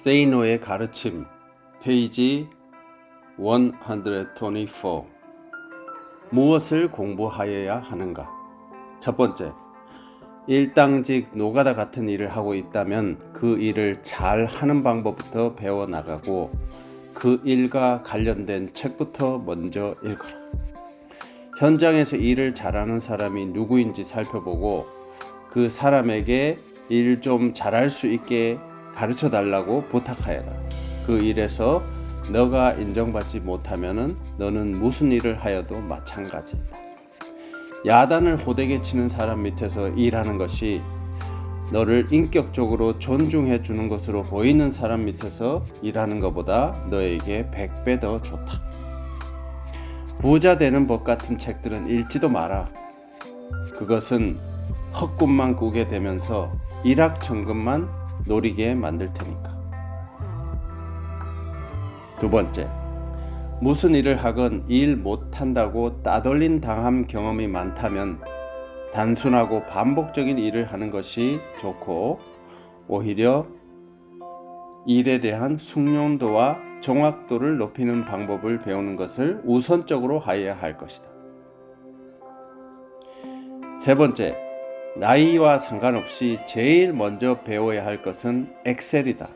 세이노의 가르침 페이지 124 무엇을 공부하여야 하는가? 첫 번째, 일당직 노가다 같은 일을 하고 있다면 그 일을 잘 하는 방법부터 배워 나가고 그 일과 관련된 책부터 먼저 읽어라. 현장에서 일을 잘하는 사람이 누구인지 살펴보고 그 사람에게 일 좀 잘할 수 있게 가르쳐 달라고 부탁하여라. 그 일에서 너가 인정받지 못하면은 너는 무슨 일을 하여도 마찬가지이다. 야단을 호되게 치는 사람 밑에서 일하는 것이 너를 인격적으로 존중해 주는 것으로 보이는 사람 밑에서 일하는 것보다 너에게 100배 더 좋다. 부자 되는 법 같은 책들은 읽지도 마라. 그것은 헛꿈만 꾸게 되면서 일확천금만 노리게 만들 테니까. 두 번째, 무슨 일을 하건 일 못한다고 따돌림 당한 경험이 많다면 단순하고 반복적인 일을 하는 것이 좋고 오히려 일에 대한 숙련도와 정확도를 높이는 방법을 배우는 것을 우선적으로 하여야 할 것이다. 세 번째, 나이와 상관없이 제일 먼저 배워야 할 것은 엑셀이다.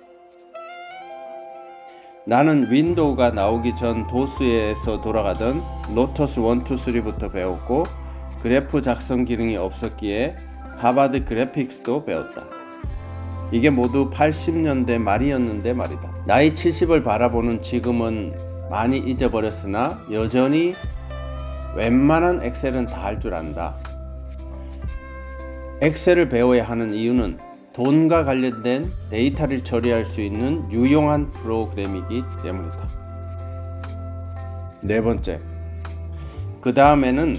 나는 윈도우가 나오기 전 도스에서 돌아가던 로터스 1, 2, 3부터 배웠고 그래프 작성 기능이 없었기에 하바드 그래픽스도 배웠다. 이게 모두 80년대 말이었는데 말이다. 나이 70을 바라보는 지금은 많이 잊어버렸으나 여전히 웬만한 엑셀은 다 할 줄 안다. 엑셀을 배워야 하는 이유는 돈과 관련된 데이터를 처리할 수 있는 유용한 프로그램이기 때문이다. 네 번째. 그 다음에는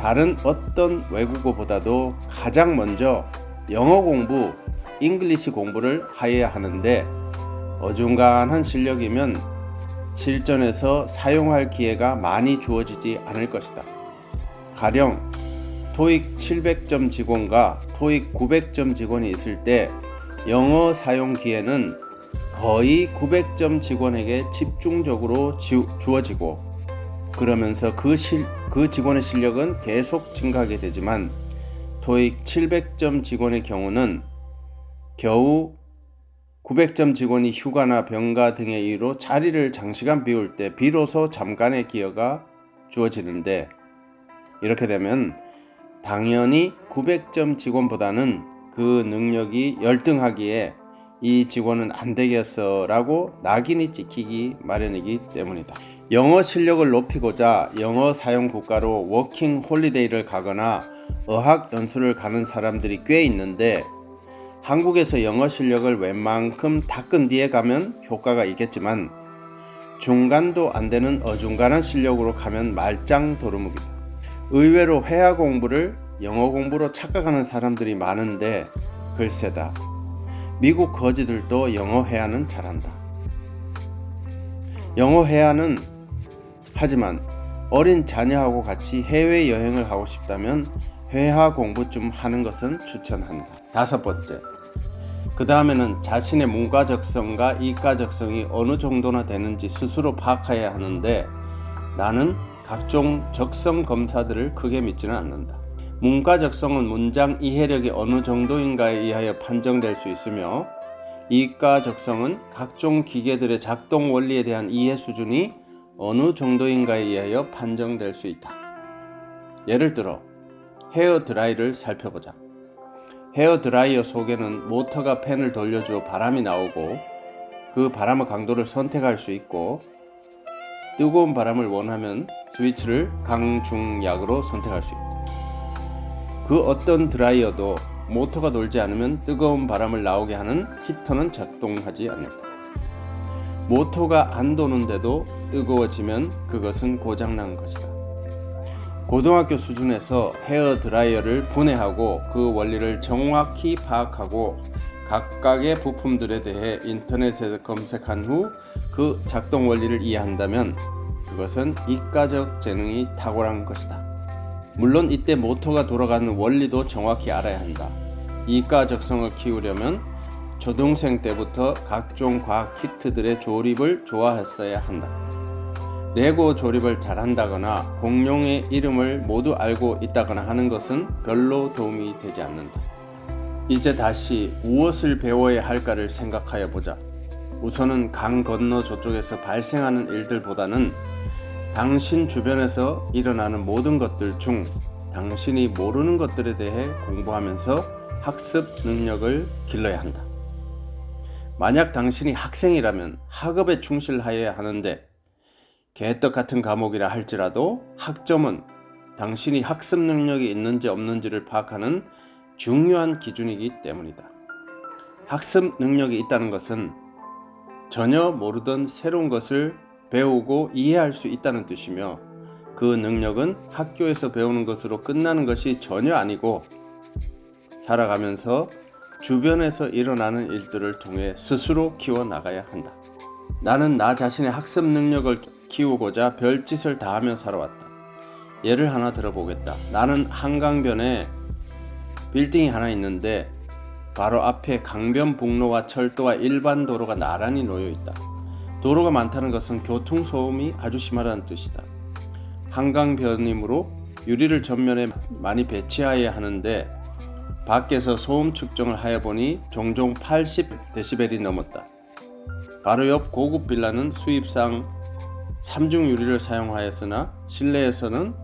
다른 어떤 외국어보다도 가장 먼저 영어 공부, 잉글리시 공부를 하여야 하는데 어중간한 실력이면 실전에서 사용할 기회가 많이 주어지지 않을 것이다. 가령 토익 700점 직원과 토익 900점 직원이 있을 때 영어 사용 기회는 거의 900점 직원에게 집중적으로 지, 주어지고 그러면서 그, 실, 그 직원의 실력은 계속 증가하게 되지만 토익 700점 직원의 경우는 겨우 900점 직원이 휴가나 병가 등의 이유로 자리를 장시간 비울 때 비로소 잠깐의 기여가 주어지는데 이렇게 되면 당연히 900점 직원보다는 그 능력이 열등하기에 이 직원은 안 되겠어 라고 낙인이 찍히기 마련이기 때문이다. 영어 실력을 높이고자 영어 사용 국가로 워킹 홀리데이를 가거나 어학 연수를 가는 사람들이 꽤 있는데 한국에서 영어 실력을 웬만큼 닦은 뒤에 가면 효과가 있겠지만 중간도 안 되는 어중간한 실력으로 가면 말짱 도루묵이다. 의외로 회화 공부를 영어 공부로 착각하는 사람들이 많은데 글쎄다. 미국 거지들도 영어 회화는 잘한다. 영어 회화는 하지만 어린 자녀하고 같이 해외 여행을 하고 싶다면 회화 공부 좀 하는 것은 추천한다. 다섯 번째. 그 다음에는 자신의 문과적성과 이과적성이 어느 정도나 되는지 스스로 파악해야 하는데 나는 각종 적성 검사들을 크게 믿지는 않는다. 문과 적성은 문장 이해력이 어느 정도인가에 의하여 판정될 수 있으며 이과 적성은 각종 기계들의 작동 원리에 대한 이해 수준이 어느 정도인가에 의하여 판정될 수 있다. 예를 들어 헤어 드라이를 살펴보자. 헤어 드라이어 속에는 모터가 팬을 돌려주어 바람이 나오고 그 바람의 강도를 선택할 수 있고 뜨거운 바람을 원하면 스위치를 강중약으로 선택할 수 있다. 그 어떤 드라이어도 모터가 돌지 않으면 뜨거운 바람을 나오게 하는 히터는 작동하지 않는다. 모터가 안 도는데도 뜨거워지면 그것은 고장난 것이다. 고등학교 수준에서 헤어 드라이어를 분해하고 그 원리를 정확히 파악하고 각각의 부품들에 대해 인터넷에서 검색한 후 그 작동 원리를 이해한다면 그것은 이과적 재능이 탁월한 것이다. 물론 이때 모터가 돌아가는 원리도 정확히 알아야 한다. 이과 적성을 키우려면 초등생 때부터 각종 과학 히트들의 조립을 좋아했어야 한다. 레고 조립을 잘한다거나 공룡의 이름을 모두 알고 있다거나 하는 것은 별로 도움이 되지 않는다. 이제 다시 무엇을 배워야 할까를 생각하여 보자. 우선은 강 건너 저쪽에서 발생하는 일들보다는 당신 주변에서 일어나는 모든 것들 중 당신이 모르는 것들에 대해 공부하면서 학습 능력을 길러야 한다. 만약 당신이 학생이라면 학업에 충실하여야 하는데 개떡 같은 과목이라 할지라도 학점은 당신이 학습 능력이 있는지 없는지를 파악하는 중요한 기준이기 때문이다. 학습 능력이 있다는 것은 전혀 모르던 새로운 것을 배우고 이해할 수 있다는 뜻이며 그 능력은 학교에서 배우는 것으로 끝나는 것이 전혀 아니고 살아가면서 주변에서 일어나는 일들을 통해 스스로 키워 나가야 한다. 나는 나 자신의 학습 능력을 키우고자 별짓을 다 하며 살아왔다. 예를 하나 들어보겠다. 나는 한강변에 빌딩이 하나 있는데 바로 앞에 강변북로와 철도와 일반 도로가 나란히 놓여 있다. 도로가 많다는 것은 교통 소음이 아주 심하다는 뜻이다. 한강변이므로 유리를 전면에 많이 배치하여야 하는데 밖에서 소음 측정을 하여 보니 종종 80데시벨이 넘었다. 바로 옆 고급 빌라는 수입상 삼중 유리를 사용하였으나 실내에서는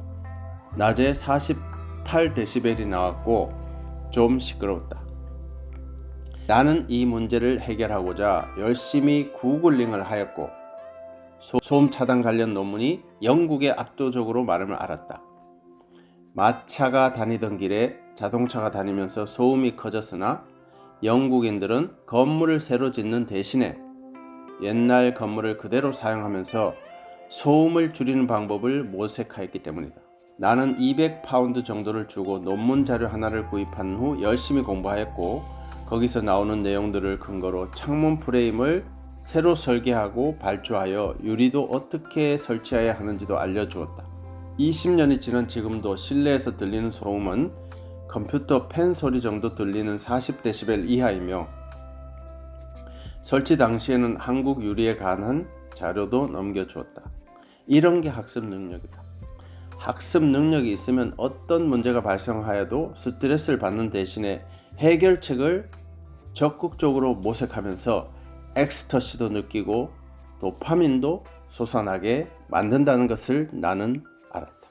낮에 48데시벨이 나왔고 좀 시끄러웠다. 나는 이 문제를 해결하고자 열심히 구글링을 하였고 소- 소음 차단 관련 논문이 영국에 압도적으로 많음을 알았다. 마차가 다니던 길에 자동차가 다니면서 소음이 커졌으나 영국인들은 건물을 새로 짓는 대신에 옛날 건물을 그대로 사용하면서 소음을 줄이는 방법을 모색하였기 때문이다. 나는 200파운드 정도를 주고 논문 자료 하나를 구입한 후 열심히 공부하였고 거기서 나오는 내용들을 근거로 창문 프레임을 새로 설계하고 발주하여 유리도 어떻게 설치해야 하는지도 알려주었다. 20년이 지난 지금도 실내에서 들리는 소음은 컴퓨터 펜 소리 정도 들리는 40데시벨 이하이며 설치 당시에는 한국 유리에 관한 자료도 넘겨주었다. 이런 게 학습 능력이다. 학습 능력이 있으면 어떤 문제가 발생하여도 스트레스를 받는 대신에 해결책을 적극적으로 모색하면서 엑스터시도 느끼고 도파민도 솟아나게 만든다는 것을 나는 알았다.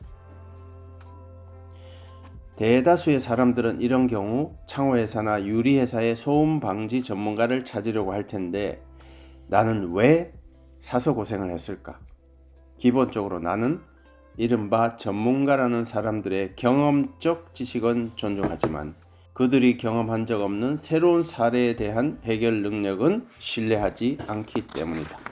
대다수의 사람들은 이런 경우 창호회사나 유리회사의 소음 방지 전문가를 찾으려고 할 텐데 나는 왜 사서 고생을 했을까? 기본적으로 나는 이른바 전문가라는 사람들의 경험적 지식은 존중하지만 그들이 경험한 적 없는 새로운 사례에 대한 해결 능력은 신뢰하지 않기 때문이다.